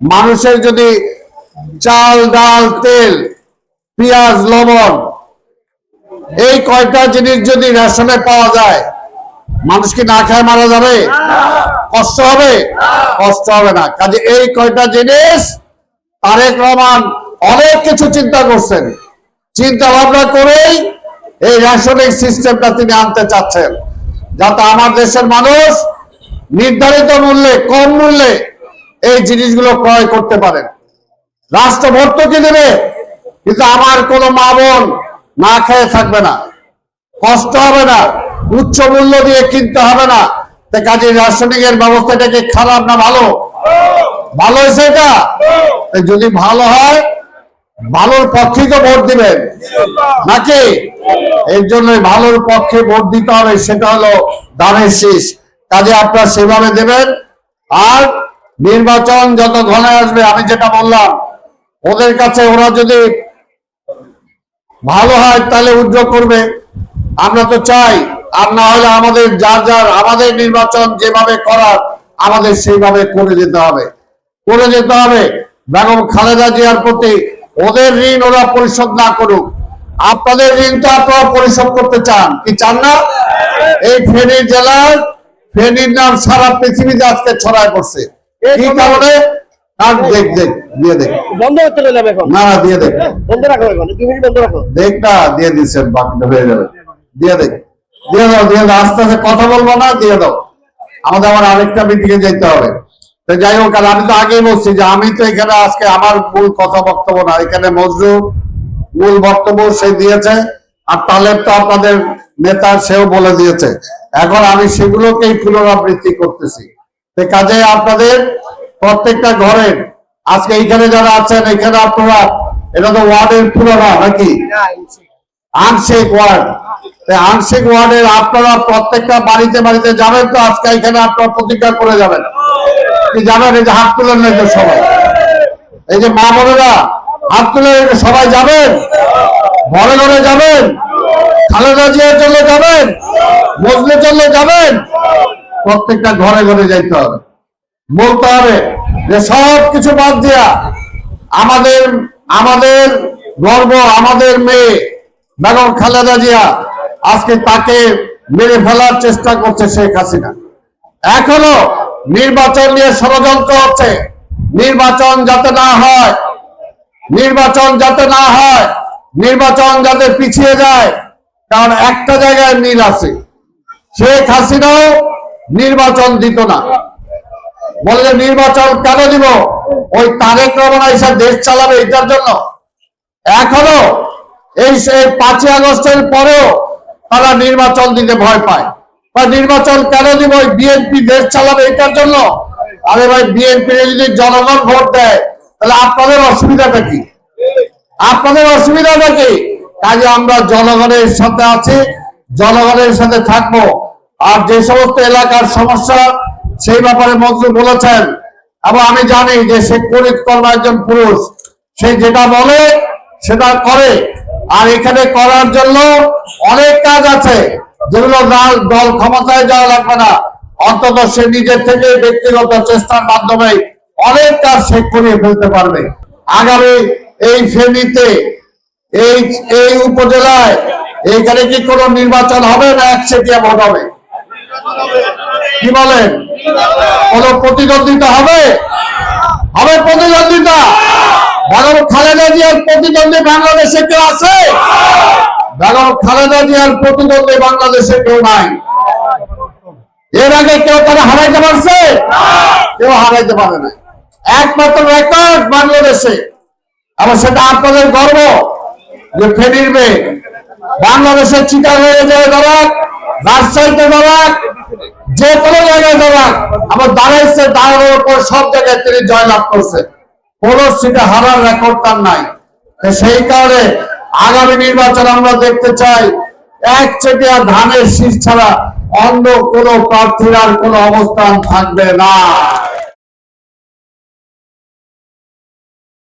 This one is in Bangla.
মানুষের যদি চাল, ডাল, তেল, পেঁয়াজ, লবণ, এই কয়টা জিনিস যদি রেশনে পাওয়া যায়, মানুষ কি না খায় মারা যাবে? কষ্ট হবে? কষ্ট হবে না। কাজে এই কয়টা জিনিস তারেক রহমান অনেক কিছু চিন্তা করছেন। চিন্তা ভাবনা করেই এই রেশনিং সিস্টেমটা তিনি আনতে চাচ্ছেন। যাতে আমার দেশের মানুষ নির্ধারিত মূল্যে, কম মূল্যে এই জিনিসগুলো ক্রয় করতে পারেন। রাষ্ট্র ভর্তুকি দেবে, কিন্তু আমার কোনো মা বোন না খেয়ে থাকবে না। কষ্ট হবে না, উচ্চ মূল্য দিয়ে কিনতে হবে না। কাজে রাসায়নিক এর ব্যবস্থাটা কি খারাপ না ভালো? ভালো হয়েছে এটা? যদি ভালো হয়, ভালোর পক্ষে তো ভোট দিবেন। নাকি? এর জন্য ভালোর পক্ষে ভোট দিতে হবে, সেটা হলো দানের শীষ। কাজে আপনারা সেভাবে দেবেন, আর নির্বাচন যত ঘনে আসবে, আমি যেটা বললাম, ওদের কাছে ওরা যদি ভালো হয় তাহলে উদ্যোগ করবে। আমরা তো চাই, আর না হলে আমাদের যার যার, আমাদের নির্বাচন যেভাবে করার, আমাদের সেইভাবে করে যেতে হবে। করে যেতে হবে। বেগম খালেদা জিয়ার প্রতি ওদের ঋণ ওরা পরিশোধ না করুক। আপনাদের ঋণ তো আপনারা পরিশোধ করতে চান, কি চান না? এই ফেনী জেলার, ফেনীর নাম সারা পৃথিবীতে আজকে ছড়ায় পড়ছে। কি কারণে? আর দেখ দেখ দিয়ে দেখ। বন্ধ করতে রইলাম এখন। না না দিয়ে দেখ। বন্ধ রাখো এখন দুই মিনিট বন্ধ রাখো। দেখ না দিয়ে দিচ্ছে বাকিটা হয়ে যাবে। দিয়ে দেখ। দিয়ে দাও দিয়ে দাও আস্তে আস্তে কথা বলব না দিয়ে দাও। আমাদের আবার আরেকটা মিটিং এ যেতে হবে। তো যাই হোক আমি তো আগেই বলছি যে আমি তো এখানে আজকে আমার মূল কথা বক্তব্য না এখানে মজরু মূল বক্তব্য সে দিয়েছে আর তালেব তো আপনাদের নেতা সেও বলে দিয়েছে। এখন আমি সেগুলোকেই পুনরাবৃত্তি করতেছি। কাজে আপনাদের প্রত্যেকটা ঘরের, আজকে এইখানে যারা আছেন, এখানে আপনারা, এটা তো ওয়ার্ডের পুরোনা নাকি? আংশিক ওয়ার্ড। আংশিক ওয়ার্ডের আপনারা প্রত্যেকটা বাড়িতে বাড়িতে যাবেন তো, আজকে এখানে আপনারা প্রতিজ্ঞা করে যাবেন। কি যাবেন? এই যে হাত তুলেন না সবাই। এই যে মা বোনেরা, হাত তুলে সবাই যাবেন? ঘরে ঘরে যাবেন? খালেদা জিয়ার জন্য যাবেন? মজলির জন্য যাবেন? প্রত্যেকটা ঘরে ঘরে যাইতে হবে। বলতে হবে যে সব কিছু বাদ দিয়া আমাদের আমাদের গর্ব, আমাদের মেয়ে বেগম খালেদা জিয়া আজকে তাকে মেরে ফেলার চেষ্টা করছে শেখ হাসিনা। এখনও নির্বাচন নিয়ে ষড়যন্ত্র হচ্ছে। নির্বাচন যাতে না হয়, নির্বাচন যাতে না হয়, নির্বাচন যাতে পিছিয়ে যায়, কারণ একটা জায়গায় মিল আছে। শেখ হাসিনাও নির্বাচন দিত না। বলে নির্বাচন কেন দিব? ওই তারেক রহমান এসে দেশ চালাবে এটার জন্য। এখনও এই পাঁচই আগস্টের পরেও তারা নির্বাচন দিতে ভয় পায়। বা নির্বাচন কেন দিব? ওই বিএনপি দেশ চালাবে এটার জন্য? আরে ভাই, বিএনপি যদি জনগণ ভোট দেয়, তাহলে আপনাদের অসুবিধাটা কি? আপনাদের অসুবিধাটা কি? কাজে আমরা জনগণের সাথে আছি, জনগণের সাথে থাকব। আর যে সমস্ত এলাকার সমস্যা, সেই ব্যাপারে মন্ত্রী বলেছেন। এবং আমি জানি যে সে করিত একজন পুরুষ, সে যেটা বলে, সেটা করে। আর এখানে করার জন্য অনেক কাজ আছে, যেগুলো দল দল ক্ষমতায় যাওয়া লাগবে না। অন্তত সে নিজের থেকে ব্যক্তিগত চেষ্টার মাধ্যমে অনেক কাজ সে করিয়ে ফেলতে পারবে। আগামী এই ফেনীতে, এই এই উপজেলায় এইখানে কি কোনো নির্বাচন হবে না একচেটিয়া ভোট হবে? কি বলেন কোন প্রতিদ্বন্দ্বিতা হবে? হবে প্রতিদ্বন্দ্বিতা? বেগম খালেদা জিয়ার প্রতিদ্বন্দ্বী বাংলাদেশে কেউ আছে? বেগম খালেদা জিয়ার প্রতিদ্বন্দ্বী বাংলাদেশে কেউ নাই। এর আগে কেউ তারা হারাইতে পারছে? কেউ হারাইতে পারে না একমাত্র রেকর্ড বাংলাদেশে। আবার সেটা আপনাদের গর্ব যে ফেরির মেয়ে। বাংলাদেশের হয়ে যায় দাঁড়াক রাজশাহীতে দাঁড়াক যে কোনো জায়গায় দাঁড়ান আমার দাঁড়াইছে, দাঁড়ানোর উপর সব জায়গায় তিনি জয়লাভ করছে। কোন সিটে হারার রেকর্ড তার নাই। সেই কারণে আগামী নির্বাচন আমরা দেখতে চাই এক চেটিয়া ধানের শীষ ছাড়া অন্য কোনো প্রার্থীর আর কোনো অবস্থান থাকবে না।